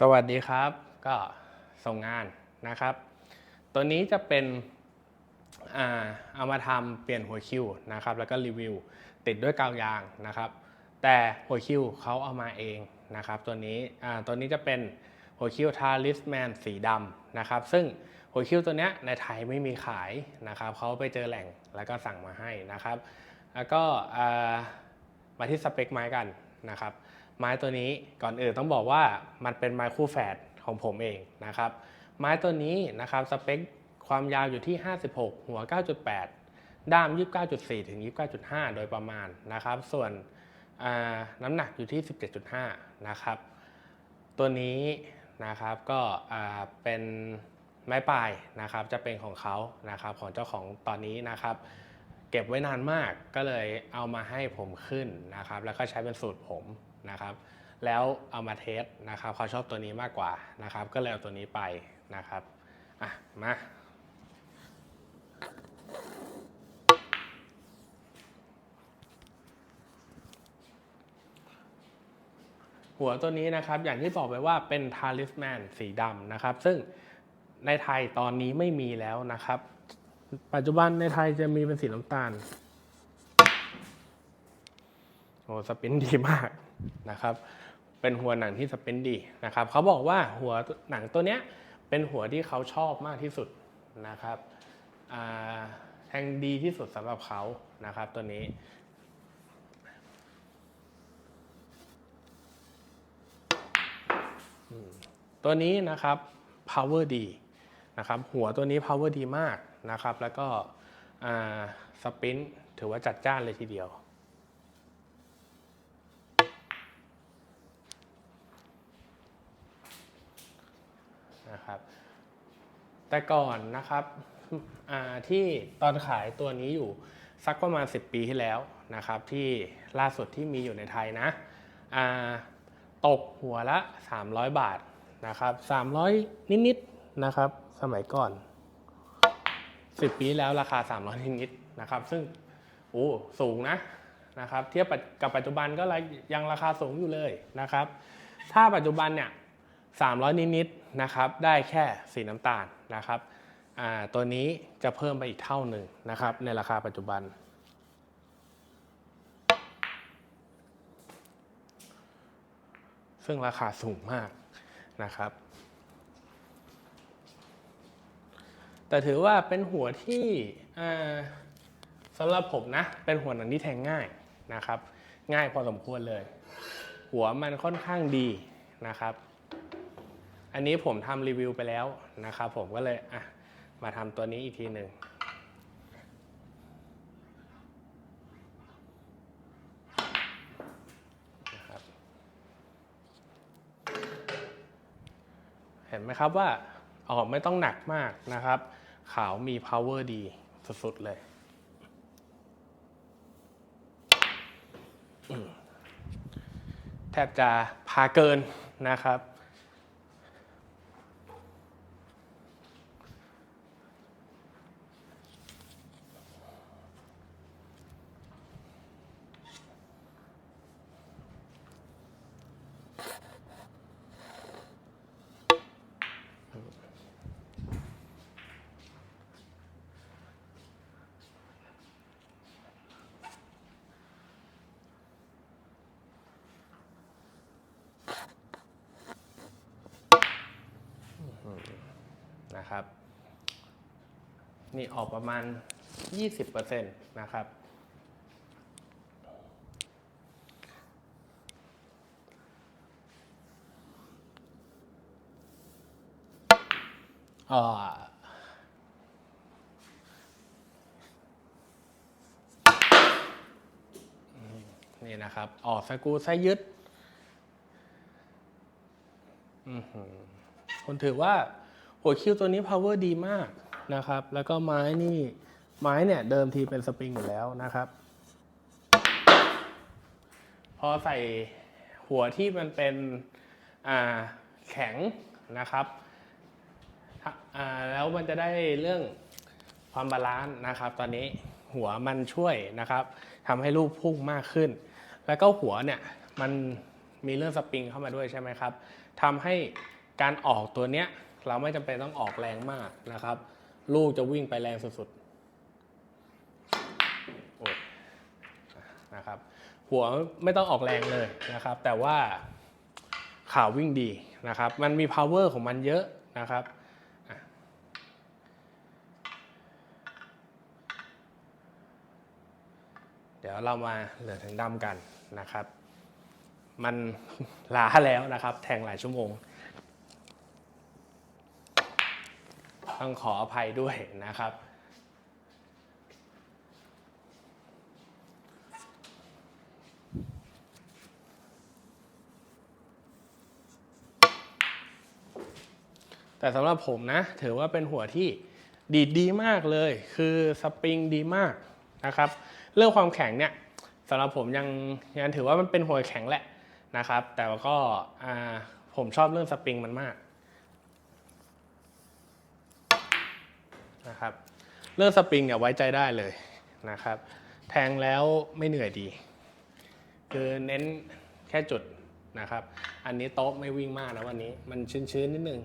สวัสดีครับก็ส่งงานนะครับ ตัวนี้จะเป็นอเอามาทำเปลี่ยนหัวคิวนะครับ แล้วก็รีวิวติดด้วยกาวยางนะครับ แต่หัวคิวเขาเอามาเองนะครับตัวนี้ตัวนี้จะเป็นหัวคิวทาริสแมนสีดำนะครับ ซึ่งหัวคิวตัวนี้ในไทยไม่มีขายนะครับเขาไปเจอแหล่งแล้วก็สั่งมาให้นะครับ แล้วก็มาที่สเปคไม้กัน นะครับ ไม้ตัวนี้ก่อนอื่นต้องบอกว่ามันเป็นไม้คู่แฝดของผมเองนะครับ ไม้ตัวนี้นะครับสเปคความยาวอยู่ที่ 56 หัว 9.8 ด้าม 29.4 ถึง 29.5 โดยประมาณนะครับ ส่วนน้ำหนักอยู่ที่ 17.5 นะครับ ตัวนี้นะครับก็เป็นไม้ปลายนะครับจะเป็นของเขานะครับของเจ้าของตอนนี้นะครับ ก็บไว้นานมากก็เลยเอามาให้ผมขึ้นนะครับ แล้วก็ใช้เป็นสูตรผมนะครับ แล้วเอามาเทสนะครับเขาชอบตัวนี้มากกว่านะครับ ก็เลยเอาตัวนี้ไปนะครับอะมาหัวตัวนี้นะครับอย่างที่บอกไปว่าเป็นทาริสแมนสีดำนะครับ ซึ่งในไทยตอนนี้ไม่มีแล้วนะครับ ปัจจุบันในไทยจะมีเป็นสีน้ำตาล โอ้สปินดีมากนะครับ เป็นหัวหนังที่สปินดีนะครับ เขาบอกว่าหัวหนังตัวเนี้ยเป็นหัวที่เขาชอบมากที่สุดนะครับแทงดีที่สุดสำหรับเขานะครับตัวนี้ตัวนี้นะครับ power ดี นะครับหัวตัวนี้ power ดีมากนะครับ แล้วก็สปินถือว่าจัดจ้านเลยทีเดียวนะครับแต่ก่อนนะครับที่ตอนขายตัวนี้อยู่สักประมาณ 10 ปีที่แล้วนะครับ ที่ล่าสุดที่มีอยู่ในไทยนะตกหัวละ 300 บาทนะครับ300 นิดๆนะครับ สมัยก่อน 10 ปีแล้วราคา 300นิดๆนะครับ ซึ่งโอ้สูงนะนะครับ เทียบกับปัจจุบันก็ยังราคาสูงอยู่เลยนะครับ ถ้าปัจจุบันเนี่ย300 นิดๆนะครับได้แค่สีน้ำตาลนะครับอ่าตัวนี้จะเพิ่มไปอีกเท่าหนึ่งนะครับ ในราคาปัจจุบัน ซึ่งราคาสูงมากนะครับ แต่ถือว่าเป็นหัวที่สำหรับผมนะ เป็นหัวหนังที่แทงง่ายนะครับ ง่ายพอสมควรเลย หัวมันค่อนข้างดีนะครับ อันนี้ผมทำรีวิวไปแล้วนะครับ ผมก็เลยอะมาทำตัวนี้อีกทีหนึ่งเห็นไหมครับว่าออกไม่ต้องหนักมากนะครับ ขาวมี power ดี สุด ๆ เลยแทบจะพาเกินนะครับ นี่ออกประมาณ 20%นะครับเอ่อนี่นะครับ ออกสกรูไส้ยึดอื้อหือผมถือว่า หัวคิวตัวนี้ power ดีมาก นะครับ แล้วก็ไม้นี่ไม้เนี่ยเดิมทีเป็นสปริงอยู่แล้วนะครับ พอใส่หัวที่มันเป็นแข็งนะครับแล้วมันจะได้เรื่องความบาลานซ์นะครับ ตอนนี้หัวมันช่วยนะครับทำให้ลูกพุ่งมากขึ้น แล้วก็หัวเนี่ยมันมีเรื่องสปริงเข้ามาด้วยใช่ไหมครับทำให้การออกตัวเนี้ยเราไม่จำเป็นต้องออกแรงมากนะครับ ลูกจะวิ่งไปแรงสุดๆนะครับ หัวไม่ต้องออกแรงเลยนะครับ แต่ว่าขาวิ่งดีนะครับ มันมี power ของมันเยอะนะครับเดี๋ยวเรามาเหลือถึงดำกันนะครับ มันล้าแล้วนะครับ แทงหลายชั่วโมง ต้องขออภัยด้วยนะครับ แต่สำหรับผมนะ ถือว่าเป็นหัวที่ดีดดีมากเลย คือสปริงดีมากนะครับ เรื่องความแข็งเนี่ยสำหรับผมยังยังถือว่ามันเป็นหัวแข็งแหละนะครับ แต่ว่าก็ผมชอบเรื่องสปริงมันมากนะครับ เรื่องสปริงเนี่ยไว้ใจได้เลยนะครับ แทงแล้วไม่เหนื่อยดี คือเน้นแค่จุดนะครับ อันนี้โต๊ะไม่วิ่งมากนะวันนี้ มันชื้นๆนิดนึง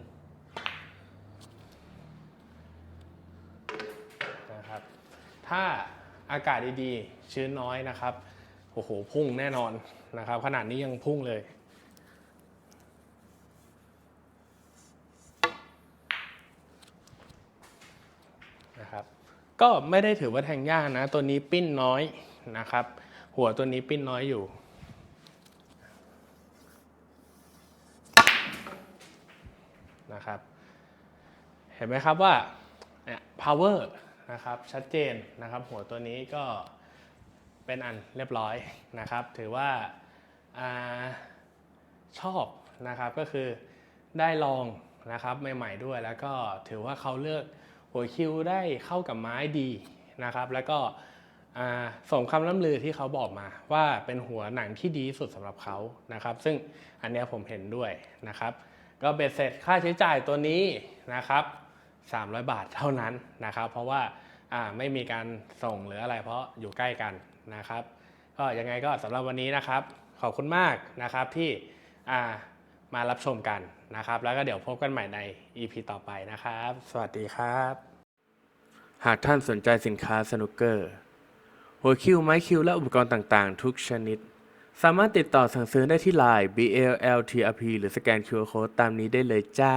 นะครับ ถ้าอากาศดีๆ ชื้นน้อยนะครับโอ้โหพุ่งแน่นอนนะครับ ขนาดนี้ยังพุ่งเลยนะครับ ก็ไม่ได้ถือว่าแทงยากนะ ตัวนี้ปิ้นน้อยนะครับ หัวตัวนี้ปิ้นน้อยอยู่ นะครับ เห็นไหมครับว่าเนี่ย power นะครับ ชัดเจนนะครับ หัวตัวนี้ก็เป็นอันเรียบร้อยนะครับ ถือว่าอาชอบนะครับก็คือได้ลองนะครับใหม่ ๆด้วยแล้วก็ถือว่าเขาเลือก หัวคิวได้เข้ากับไม้ดีนะครับ แล้วก็อ่าสมคำล่ำลือที่เขาบอกมาว่าเป็นหัวหนังที่ดีสุดสำหรับเขานะครับ ซึ่งอันนี้ผมเห็นด้วยนะครับ ก็เบ็ดเสร็จค่าใช้จ่ายตัวนี้นะครับ300 บาทเท่านั้นนะครับ เพราะว่าไม่มีการส่งหรืออะไรเพราะอยู่ใกล้กันนะครับ ก็ยังไงก็สำหรับวันนี้นะครับ ขอบคุณมากนะครับที่มารับชมกัน นะครับ แล้วก็เดี๋ยวพบกันใหม่ใน EP ต่อไปนะครับ สวัสดีครับ หากท่านสนใจสินค้าสนุกเกอร์หัวคิวไม้คิวและอุปกรณ์ต่างๆ ทุกชนิด สามารถติดต่อสั่งซื้อได้ที่ไลน์ BLLTRP หรือสแกน QR Code ตามนี้ได้เลยจ้า